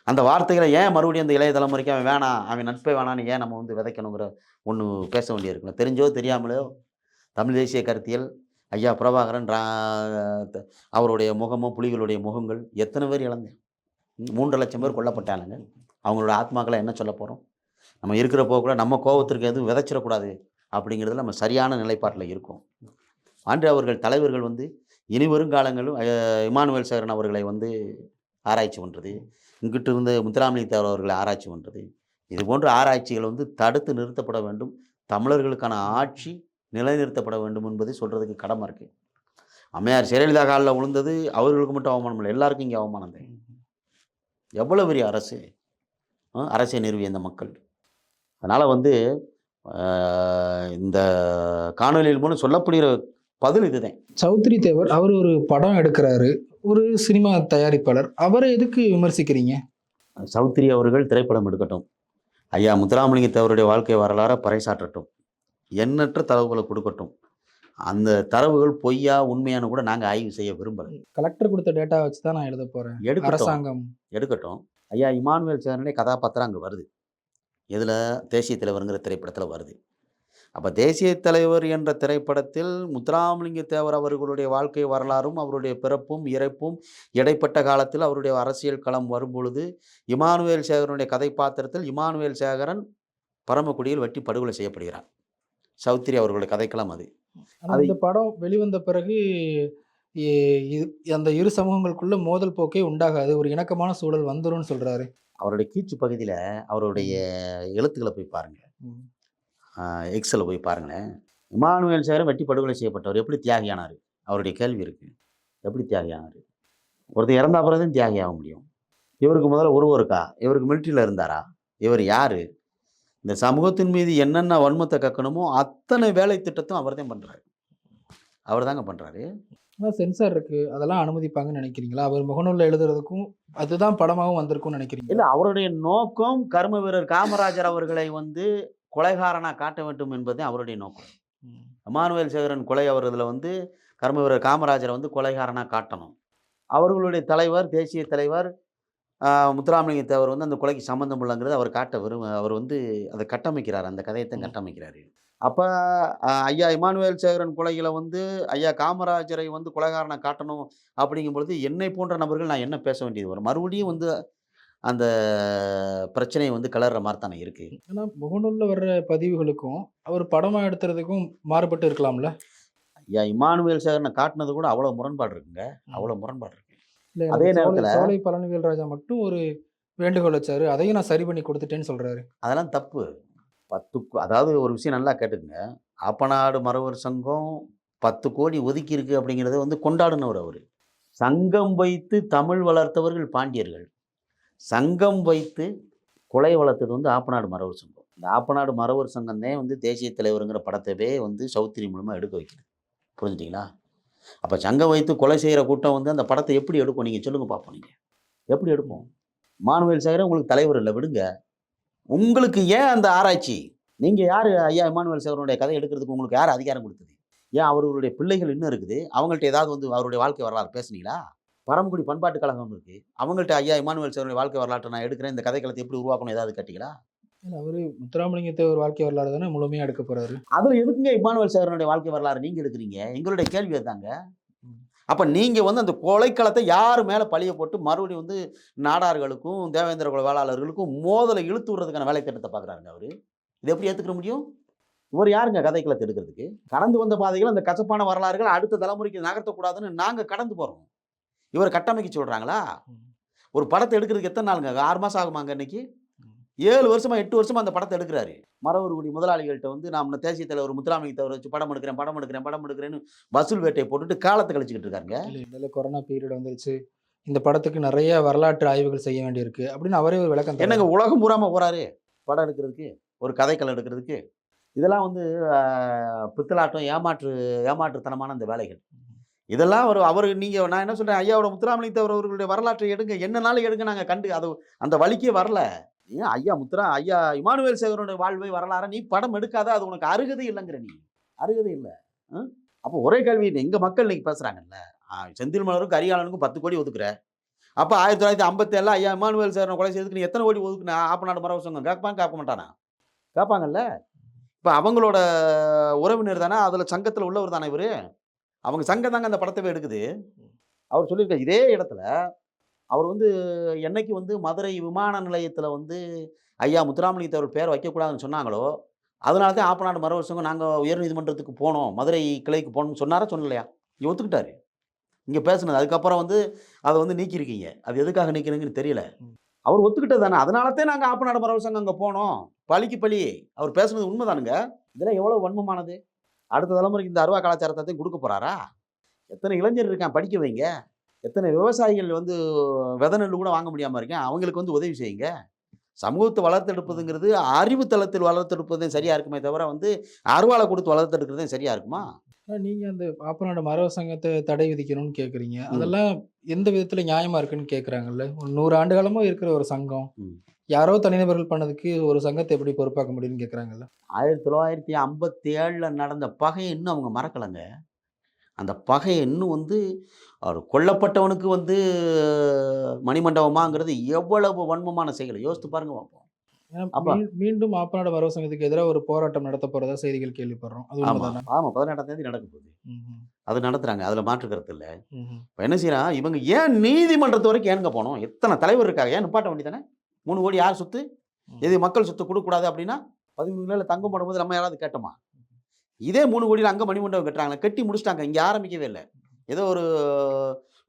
அந்த வார்த்தைகளை ஏன் மறுபடியும் அந்த இளைய தலைமுறைக்கு அவன் வேணாம் அவன் நட்பை வேணான்னு ஏன் நம்ம வந்து விதைக்கணுங்கிற ஒன்று பேச வேண்டியிருக்கணும் தெரிஞ்சோ தெரியாமலோ? தமிழ் தேசிய கருத்தியல் ஐயா பிரபாகரன் அவருடைய முகமும் புலிகளுடைய முகங்கள் எத்தனை பேர் இழந்தேன் மூன்று லட்சம் பேர் கொல்லப்பட்டானுங்க. அவங்களோட ஆத்மாக்களை என்ன சொல்ல போகிறோம் நம்ம இருக்கிறப்போ கூட நம்ம கோபத்திற்கு எதுவும் விதைச்சிடக்கூடாது அப்படிங்கிறது நம்ம சரியான நிலைப்பாட்டில் இருக்கோம். ஆண்டு அவர்கள் தலைவர்கள் வந்து இனி வருங்காலங்களும் இமானுவேல் சேகரன் அவர்களை வந்து ஆராய்ச்சி பண்ணுறது இங்கிட்டு இருந்து முத்துராமலிங்க தேவர் அவர்களை ஆராய்ச்சி பண்ணுறது இது போன்ற ஆராய்ச்சிகள் வந்து தடுத்து நிறுத்தப்பட வேண்டும். தமிழர்களுக்கான ஆட்சி நிலைநிறுத்தப்பட வேண்டும் என்பதை சொல்கிறதுக்கு கடமை இருக்குது அம்மையார் ஜெயலலிதா காலில் விழுந்தது அவர்களுக்கு மட்டும் அவமானம் இல்லை எல்லாருக்கும் இங்கே அவமானம் தான். எவ்வளோ பெரிய அரசு அரசை நிறுவிய இந்த மக்கள். அதனால் வந்து இந்த காணொலியில் மூலம் சொல்லப்படுகிற பதில் இதுதான். சௌத்ரி தேவர் அவர் ஒரு படம் எடுக்கிறாரு. ஒரு சினிமா தயாரிப்பாளர். அவரை எதுக்கு விமர்சிக்கிறீங்க? சௌத்ரி அவர்கள் திரைப்படம் எடுக்கட்டும். ஐயா முத்துராமலிங்க தேவருடைய வாழ்க்கை வரலாறை பறைசாற்றட்டும். எண்ணற்ற தரவுகளை கொடுக்கட்டும். அந்த தரவுகள் பொய்யா உண்மையான கூட நாங்கள் ஆய்வு செய்ய விரும்பலை. கலெக்டர் கொடுத்த டேட்டா வச்சு தான் நான் எழுத போறேன். எடுக்கட்டும். அரசாங்கம். எடுக்கட்டும். ஐயா இமானுவேல் சேரனுடைய கதாபாத்திரம் அங்கே வருது. இதில் தேசிய தலைவருங்கிற திரைப்படத்தில் வருது. அப்போ தேசிய தலைவர் என்ற திரைப்படத்தில் முத்துராமலிங்க தேவர் அவர்களுடைய வாழ்க்கை வரலாறும் அவருடைய பிறப்பும் இறப்பும் இடைப்பட்ட காலத்தில் அவருடைய அரசியல் களம் வரும்பொழுது இமானுவேல் சேகரனுடைய கதைப்பாத்திரத்தில் இமானுவேல் சேகரன் பரமக்குடியில் வெட்டி படுகொலை செய்யப்படுகிறார். சௌத்ரி அவர்களுடைய கதைக்களம் அது இந்த படம் வெளிவந்த பிறகு இ- இ- அந்த இரு சமூகங்களுக்குள்ள மோதல் போக்கே உண்டாகாது. ஒரு இணக்கமான சூழல் வந்துரும்னு சொல்றாரு. அவருடைய கீச்சு பகுதியில் அவருடைய எழுத்துக்களை போய் பாருங்கள் எக்ஸில் போய் பாருங்களேன். இமானுவேல் சேகரன் வெட்டி படுகொலை செய்யப்பட்டவர் எப்படி தியாகியானார்? அவருடைய கேள்வி இருக்குது எப்படி தியாகியானார்? ஒருத்தர் இறந்த அப்புறம் தான் தியாகி ஆக முடியும். இவருக்கு முதல்ல உருவம் இருக்கா? இவருக்கு மிலிட்ரியில் இருந்தாரா? இவர் யார்? இந்த சமூகத்தின் மீது என்னென்ன வன்மத்தை கக்கணுமோ அத்தனை வேலை திட்டத்தும் அவர் தான் பண்ணுறாரு அவர் தாங்க பண்ணுறாரு சென்சார் இருக்கு. அதெல்லாம் அனுமதிப்பாங்கன்னு நினைக்கிறீங்களா? அவர் முகநூலில் எழுதுறதுக்கும் அதுதான் படமாகவும் வந்திருக்கும்னு நினைக்கிறீங்க இல்லை அவருடைய நோக்கம் கர்ம வீரர் காமராஜர் அவர்களை வந்து கொலைகாரனாக காட்ட வேண்டும் என்பதே அவருடைய நோக்கம். இமானுவேல் சேகரன் கொலை அவர் இதில் வந்து கர்ம வீரர் காமராஜரை வந்து கொலைகாரனாக காட்டணும். அவர்களுடைய தலைவர் தேசிய தலைவர் முத்துராமலிங்க தேவர் வந்து அந்த கொலைக்கு சம்மந்தம் இல்லைங்கிறது அவர் காட்ட விரும்ப அவர் வந்து அதை கட்டமைக்கிறார். அந்த கதையத்தை. கட்டமைக்கிறாரு. அப்போ ஐயா இமானுவேல் சேகரன் கொலைகளை வந்து ஐயா காமராஜரை வந்து கொலைகாரனை காட்டணும் அப்படிங்கும் பொழுது என்னை போன்ற நபர்கள் நான் என்ன பேச வேண்டியது வரும்? மறுபடியும் வந்து அந்த பிரச்சனையை வந்து கிளற மாதிரி தானே இருக்குது ஏன்னா முகநூலில் வர்ற பதிவுகளுக்கும் அவர் படமாக எடுத்துறதுக்கும் மாறுபட்டு இருக்கலாம்ல? ஐயா இமானுவேல் சேகரனை காட்டினது கூட அவ்வளோ முரண்பாடு இருக்குங்க. அவ்வளோ முரண்பாடு இருக்கு. அதே நேரத்துல- நேரத்தில் சோலை பழனிவேல் ராஜா மட்டும் ஒரு வேண்டுகோள் வச்சாரு. அதையும் நான் சரி பண்ணி கொடுத்துட்டேன்னு சொல்றாரு. அதெல்லாம் தப்பு. பத்து அதாவது ஒரு விஷயம் நல்லா கேட்டுக்குங்க. ஆப்பநாடு மறவர் சங்கம் பத்து கோடி ஒதுக்கி இருக்கு அப்படிங்கிறத வந்து கொண்டாடினவர் அவர். சங்கம் வைத்து தமிழ் வளர்த்தவர்கள் பாண்டியர்கள். சங்கம் வைத்து கொலை வளர்த்தது வந்து ஆப்பநாடு மறவர் சங்கம். இந்த ஆப்பநாடு மறவர் சங்கம் தான் வந்து தேசிய தலைவருங்கிற படத்தவே வந்து சௌத்திரி மூலமாக எடுக்க வைக்கிறது புரிஞ்சுட்டிங்களா? அப்போ சங்கம் வைத்து கொலை செய்கிற கூட்டம் வந்து அந்த படத்தை எப்படி எடுக்கும்? நீங்கள் சொல்லுங்கள் பார்ப்போம் நீங்கள் எப்படி எடுப்போம்? மானுவேல் சேகரன் உங்களுக்கு தலைவர் இல்லை விடுங்க. உங்களுக்கு ஏன் அந்த ஆராய்ச்சி? நீங்கள் யார் ஐயா இமானுவேல் சேகரனுடைய கதை எடுக்கிறதுக்கு உங்களுக்கு யார் அதிகாரம் கொடுத்தது? ஏன் அவர்களுடைய பிள்ளைகள் இன்னும் இருக்குது? அவங்கள்ட்ட ஏதாவது வந்து அவருடைய வாழ்க்கை வரலாறு பேசுனீங்களா? பரமக்குடி பண்பாட்டு கழகம் இருக்குது அவங்கள்ட்ட ஐயா இமானுவேல் சேகரனுடைய வாழ்க்கை வரலாற்றை நான் எடுக்கிறேன். இந்த கதைக்களத்தை எப்படி உருவாக்கணும்? ஏதாவது கேட்டீங்களா? இல்லை அவர் முத்துராமலிங்கத்தை ஒரு வாழ்க்கை வரலாறு தானே முழுமையாக எடுக்க போறாரு? அதில் எதுக்குங்க இமானுவேல் சேகரனுடைய வாழ்க்கை வரலாறு நீங்கள் எடுக்கிறீங்க? எங்களுடைய கேள்வி அதுதாங்க. அப்போ நீங்கள் வந்து அந்த கொலைக்களத்தை யார் மேலே பழிய போட்டு மறுபடியும் வந்து நாடார்களுக்கும் தேவேந்திர குல வேளாளர்களுக்கும் மோதலை இழுத்து விடுறதுக்கான வேலை திட்டத்தை பார்க்குறாருங்க அவர். இது எப்படி ஏற்றுக்க முடியும்? இவர் யாருங்க கதைக்களத்தை எடுக்கிறதுக்கு? கடந்து வந்த பாதைகள் அந்த கசப்பான வரலாறுகள் அடுத்த தலைமுறைக்கு நகர்த்தக்கூடாதுன்னு நாங்கள் கடந்து போகிறோம் இவர் கட்டமைக்க சொல்கிறாங்களா. ஒரு படத்தை எடுக்கிறதுக்கு எத்தனை நாளுங்க? ஆறு மாதம் ஆகுமாங்க இன்னைக்கு ஏழு வருஷமா எட்டு வருஷமா அந்த படத்தை எடுக்கிறாரு. மரவர்குடி முதலாளிகள்கிட்ட வந்து நான் தேசிய தலைவர் முத்துராமலிங்க தலைவர் வச்சு படம் எடுக்கிறேன் படம் எடுக்கிறேன் படம் எடுக்கிறேன்னு வசூல் வேட்டையை போட்டுட்டு காலத்தை கழிச்சுக்கிட்டு இருக்காருங்க. இல்லை இதில் கொரோனா பீரியட் வந்துருச்சு. இந்த படத்துக்கு நிறைய வரலாற்று ஆய்வுகள் செய்ய வேண்டியிருக்கு அப்படின்னு அவரே ஒரு விளக்கம். என்னங்க உலகம் பூராம போறாரு? படம் எடுக்கிறதுக்கு ஒரு கதைக்களம் எடுக்கிறதுக்கு? இதெல்லாம் வந்து பித்தலாட்டம் ஏமாற்று ஏமாற்றுத்தனமான அந்த வேலைகள். இதெல்லாம் ஒரு அவர் நீங்க நான் என்ன சொல்றேன் ஐயாவோட முத்துராமலிங்க தேவர் அவர்களுடைய வரலாற்றை எடுங்க. என்னனாலும் எடுங்க நாங்க கண்டு அது அந்த வழிக்கே வரல. ஏன் ஐயா முத்துரா? ஐயா இமானுவேல் சேகரனுடைய வாழ்வை வரலாற நீ படம் எடுக்காத அது உனக்கு அருகதை இல்லைங்கிற நீ. அருகதை இல்லை. அப்போ ஒரே கேள்வி எங்கள் மக்கள் இன்னைக்கு பேசுகிறாங்கல்ல செந்தில் மலருக்கும் கரிகாலனுக்கும் பத்து கோடி ஒதுக்குற. அப்போ ஆயிரத்தி தொள்ளாயிரத்தி ஐம்பத்தி ஏழில் ஐயா இமானுவேல் சேகரனை கொலை செய்யறதுக்கு நீ எத்தனை கோடி ஒதுக்குன? ஆப்பநாடு மரவ சங்கம். கேட்பான் கேட்க மாட்டானா? கேட்பாங்கல்ல? இப்போ அவங்களோட உறவினர் தானே அதில் சங்கத்தில் உள்ளவர் தானே இவர்? அவங்க சங்கம் தாங்க அந்த படத்தை எடுக்குது. அவர் சொல்லியிருக்காரு இதே இடத்துல அவர் வந்து என்னைக்கு வந்து மதுரை விமான நிலையத்தில் வந்து ஐயா முத்துராமலிங்க தேவர் பேர் வைக்கக்கூடாதுன்னு சொன்னாங்களோ அதனால தான் ஆப்பநாடு மரவர் சங்கம் நாங்கள் உயர்நீதிமன்றத்துக்கு போனோம் மதுரை கிளைக்கு போகணும்னு சொன்னாரா சொல்லலையா? இங்கே ஒத்துக்கிட்டாரு. இங்கே பேசுனது. அதுக்கப்புறம் வந்து அதை வந்து நீக்கியிருக்கீங்க. அது எதுக்காக நீக்கிறீங்கன்னு தெரியல. அவர் ஒத்துக்கிட்டது தானே. அதனால தான் நாங்கள் ஆப்பநாடு மரவர் சங்கம் அங்கே போனோம். பழிக்கு பழி. அவர் பேசுனது உண்மைதானுங்க இதெல்லாம் எவ்வளோ வன்மமானது? அடுத்த தலைமுறைக்கு இந்த அருவா கலாச்சாரத்தை கொடுக்க போறாரா? எத்தனை இளைஞர் இருக்கான் படிக்க வைங்க. எத்தனை விவசாயிகள் வந்து வித நெல் கூட வாங்க முடியாமல் இருக்கேன். அவங்களுக்கு வந்து உதவி செய்யுங்க. சமூகத்தை வளர்த்தெடுப்பதுங்கிறது அறிவு தளத்தில் வளர்த்தெடுப்பதே சரியா இருக்குமே தவிர வந்து அருவாளை கொடுத்து வளர்த்தெடுக்கிறதே சரியா இருக்குமா? ஆனா நீங்க அந்த பாப்பநாடு மரவ சங்கத்தை தடை விதிக்கணும்னு கேக்குறீங்க. ம். அதெல்லாம் எந்த விதத்துல நியாயமா இருக்குன்னு கேக்குறாங்கல்ல? ஒரு நூறு ஆண்டு காலமா இருக்கிற ஒரு சங்கம். யாரோ தனிநபர்கள் பண்ணதுக்கு ஒரு சங்கத்தை எப்படி பொறுப்பாக்க முடியும்னு கேக்குறாங்கல்ல? ஆயிரத்தி தொள்ளாயிரத்தி ஐம்பத்தி ஏழில் நடந்த பகையை இன்னும் அவங்க மறக்கலைங்க. அந்த பகையை இன்னும் வந்து அவர் கொல்லப்பட்டவனுக்கு வந்து மணிமண்டபமாங்கிறது எவ்வளவு வன்மமான செயல். யோசித்து பாருங்க பார்ப்போம் மீண்டும் மாப்பநாடு மரவ சங்கத்துக்கு எதிராக ஒரு போராட்டம் நடத்த போறதா செய்திகள் கேள்விப்படுறோம். அது ஆமாம் ஆமாம் பதினெட்டாம் தேதி நடக்க போகுது. அது நடத்துகிறாங்க அதில் மாற்று கருத்து இல்லை. இப்போ என்ன செய்யறான் இவங்க ஏன் நீதிமன்றத்து வரைக்கும் ஏனுங்க போனோம்? எத்தனை தலைவர் இருக்காங்க? ஏன் நிப்பாட்ட வேண்டியதானே மூணு கோடி யார் சொத்து? எது மக்கள் சொத்து கொடுக்கக்கூடாது அப்படின்னா பதிமூணு நாளில் தங்கம் போடும்போது நம்ம யாராவது கேட்டோமா? இதே மூணு கோடியில் அங்கே மணிமண்டபம் கட்டுறாங்களே கட்டி முடிச்சிட்டாங்க. இங்கே ஆரம்பிக்கவே இல்லை. ஏதோ ஒரு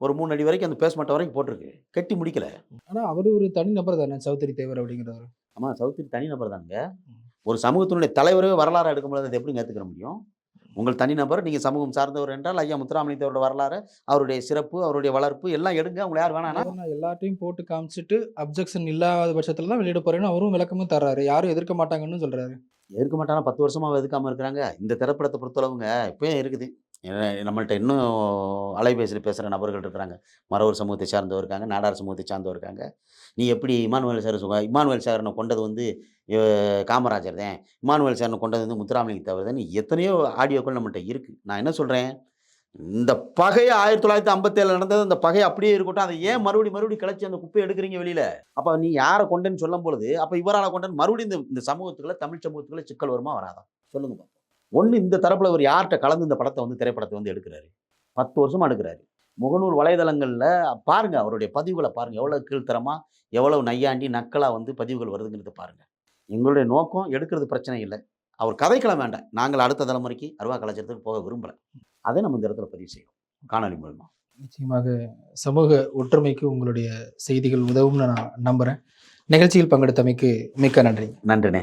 ஒரு மூணு அடி வரைக்கும் அந்த பேஸ்மெண்ட் வரைக்கும் போட்டிருக்கு. கட்டி முடிக்கல. ஆனா அவரு ஒரு தனிநபர் தானே சௌத்ரி தேவர் அப்படிங்கிறவர்? ஆமாம் சவுத்திரி தனி நபர் தாங்க ஒரு சமூகத்தினுடைய தலைவரே வரலாறு எடுக்கும்போது அதை எப்படி ஏற்றுக்கிற முடியும்? உங்கள் தனிநபர் நீங்கள் சமூகம் சார்ந்தவர் என்றால் ஐயா முத்துராமலிங்கத்தோட வரலாறு அவருடைய சிறப்பு அவருடைய வளர்ப்பு எல்லாம் எடுங்க. உங்களை யார் நான் எல்லாத்தையும் போட்டு காமிச்சிட்டு அப்ஜெக்ஷன் இல்லாத பட்சத்துல தான் வெளியிட போறேன்னு அவரும் விளக்கமும் தர்றாரு. யாரும் எதிர்க்க மாட்டாங்கன்னு சொல்றாரு. இருக்க மாட்டானா? பத்து வருஷமாக எதுக்காமல் இருக்கிறாங்க. இந்த திரைப்படத்தை பொறுத்தளவுங்க இப்போயும் இருக்குது. நம்மள்ட்ட இன்னும் அலைபேசியில் பேசுகிற நபர்கள் இருக்கிறாங்க. மறவர் சமூகத்தை சார்ந்தவர் இருக்காங்க நாடார் சமூகத்தை சார்ந்தவர் இருக்காங்க. நீ எப்படி இமானுவேல் சார் சொல்லுவா இமானுவேல் சாரனை கொண்டது வந்து காமராஜர் தான். இமானுவேல் சாரனை கொண்டது வந்து முத்துராமலிங்க தவிர தான். எத்தனையோ ஆடியோக்கள் நம்மள்ட்ட இருக்குது நான் என்ன சொல்கிறேன் இந்த பகை ஆயிரத்தி தொள்ளாயிரத்தி ஐம்பத்தேழில் நடந்தது அந்த பகை அப்படியே இருக்கட்டும். அதை ஏன் மறுபடி மறுபடி கிளச்சி அந்த குப்பையை எடுக்கிறீங்க வெளியில்? அப்போ நீ யாரை கொண்டேன்னு சொல்லும் பொழுது அப்போ இவரால் கொண்டேன்னு மறுபடியும் இந்த இந்த சமூகத்துக்குள்ளே தமிழ் சமூகத்துக்குள்ளே சிக்கல் வருமா வராதா? சொல்லுங்கப்பா ஒன்று இந்த தரப்புல அவர் யார்கிட்ட கலந்து இந்த படத்தை வந்து திரைப்படத்தை வந்து எடுக்கிறாரு? பத்து வருஷமா எடுக்கிறாரு. முகநூல் வலைதளங்களில் பாருங்க அவருடைய பதிவுகளை பாருங்க. எவ்வளவு கீழ்த்தரமா எவ்வளவு நையாண்டி நக்கலா வந்து பதிவுகள் வருதுங்கிறத பாருங்க. எங்களுடைய நோக்கம் எடுக்கிறது பிரச்சனை இல்லை. அவர் கதைக்களம் வேண்டாம். நாங்கள் அடுத்த தலைமுறைக்கு அருவா கலாச்சாரத்துக்கு போக விரும்பல. அதை நம்ம இந்த இடத்துல பதிவு செய்யணும் காணொலி மூலமா. நிச்சயமாக சமூக ஒற்றுமைக்கு உங்களுடைய செய்திகள் உதவும்னு நான் நம்புறேன். நிகழ்ச்சியில் பங்கெடுத்தமைக்கு மிக்க நன்றி. நன்றினே